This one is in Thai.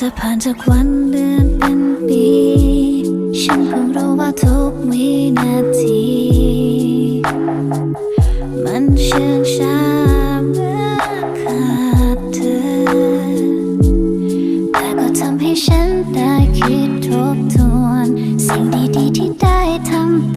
จะผ่านจากวันเดือนเป็นปี ฉันคงรู้ว่าทุกวินาที มันเชื่องช้าเมื่อขาดเธอ แต่ก็ทำให้ฉันได้คิดทบทวน สิ่งดีๆที่ได้ทำไป